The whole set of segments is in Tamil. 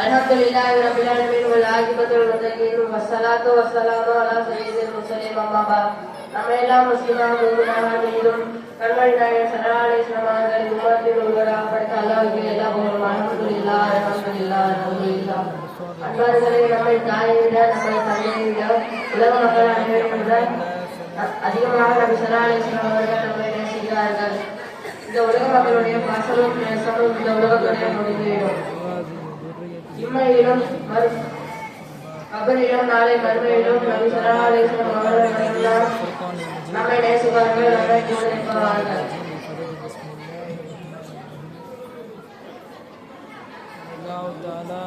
الحمد لله رب العالمين والعاقبة للمتقين والصلاة والسلام على سيد المرسلين أما بعد நம்ம எல்லாம் முஸ்லிமாக மூமினாக மீதும் கண்மணி நாயகர் ஸல்லல்லாஹு அலைஹி வஸல்லம் அவர்கள் உம்மத்தில் ஒருவராக படைத்த அல்லாஹ்வுக்கு எல்லா புகழும் அல்ஹம்துலில்லாஹ் அல்ஹம்துலில்லாஹ் அல்ஹம்துலில்லாஹ் அன்பார்களே நம்மை தாயை விட நம்மை தந்தையை விட உலக மக்கள் அனைவரும் விட அதிகமாக நபி ஸல்லல்லாஹு அலைஹி வஸல்லம் அவர்கள் நம்மை நேசிக்கிறார்கள் இந்த உலக மக்களுடைய பாசமும் நேசமும் இந்த உலகத்துடைய முடிந்துவிடும் இம்மையிலும் மறு கபரிலும் நாளை மறுமையிலும் நபி ஸல்லல்லாஹு அலைஹி வஸல்லம் அவர்கள் மட்டும்தான் நம்மை நேசிப்பார்கள் நம்மை நினைப்பார்கள் الله تعالى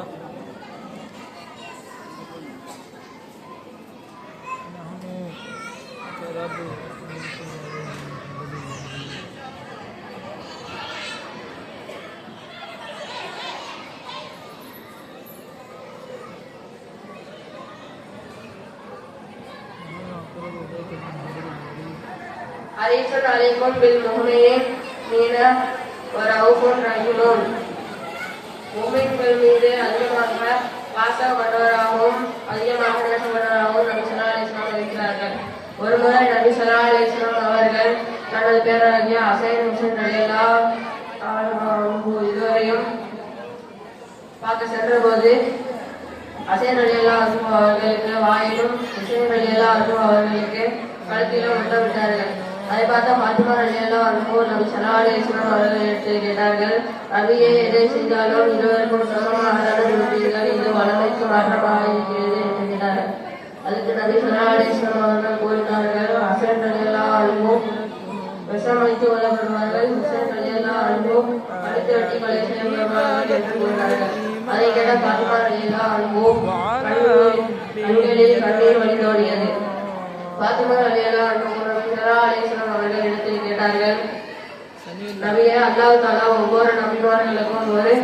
نحن كرب حريص عليكم بالمؤمنين ورؤوف رحيم மூமின்கள் மீது அதிகமாக பாசப்பட்டவராகவும் அதிகமாக நேசப்பட்டவராகவும் நபி ஸல்லல்லாஹு அலைஹி வஸல்லம் இருக்கிறார்கள் ஒருமுறை நபி ஸல்லல்லாஹு அலைஹி வஸல்லம் அவர்கள் தனது பேராகிய அசைன் ஹுசைன் ரலியல்லாஹு அன்ஹு இருவரையும் பார்க்க சென்றபோது அசைன் அலியல்லா அன்பு அவர்களுக்கு வாயிலும் ஹுசைன் அலியல்லா அன்பு அவர்களுக்கு கழுத்திலும் முத்தமிட்டார்கள் அதை பார்த்த பாத்திமா அணியெல்லாம் அன்பு நம் சலா அவர்கள் கேட்டார்கள். ரவியை எதை செய்தாலும் இருவருக்கும் சமமாக கொடுப்பீர்கள் இது வளமைக்கு மாற்றமாக இருக்கிறது என்று கேட்டார்கள். அதுக்கு நபி சலா அவர்கள் கூறினார்கள் அசைன் அணியெல்லாம் அன்பு விஷம் வைத்து கொல்லப்படுவார்கள் அணியெல்லாம் அலியல்லா அடுத்த வட்டி வெட்டி கொலை செய்யப்படுவார்கள் என்று கூறினார்கள். அதை கேட்ட பாட்டுமார் அணியெல்லாம் அன்பு கண்களில் கண்களில் கண்ணீர் வழிந்தோடியது. பாத்திமா அலியல்லா அன்பு நபி அவர்கள் இடத்தில் கேட்டார்கள். அல்லாஹ் தாலா ஒவ்வொரு நபிமார்களுக்கும் ஒரு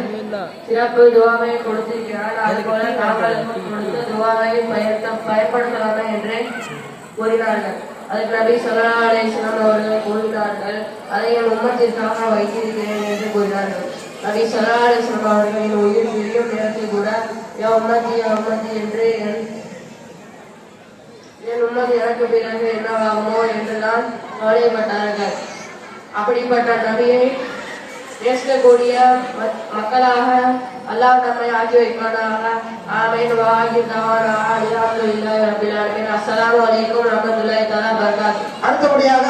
சிறப்பு துவாவை கொடுத்திருக்கிறார் அதுபோல தாங்களுக்கும் கொடுத்த துவாவை பயத்த என்று கூறினார்கள். அதுக்கு நபி ஸல்லல்லாஹு அலைஹி அவர்கள் கூறினார்கள் அதை என் உம்மத்திற்காக வைத்திருக்கிறேன் என்று கூறினார்கள். நபி ஸல்லல்லாஹு அவர்களின் உயிர் பிரியும் நேரத்தில் கூட என் உம்மத்தி யா உம்மத்தி என்று என் என் எனக்கு பிறகு என்னவாகுமோ என்றுதான் கவலைப்பட்டார்கள். அப்படிப்பட்ட நபியை நேசிக்கக்கூடிய மக்களாக அல்லாஹ் நம்மை ஆக்கி வைப்பானாக. ஆமீன். வாஹி தவானா அல்ஹம்துலில்லாஹி ரப்பில் ஆலமீன். அஸ்ஸலாமு அலைக்கும் வரஹ்மத்துல்லாஹி தஆலா அடுத்தபடியாக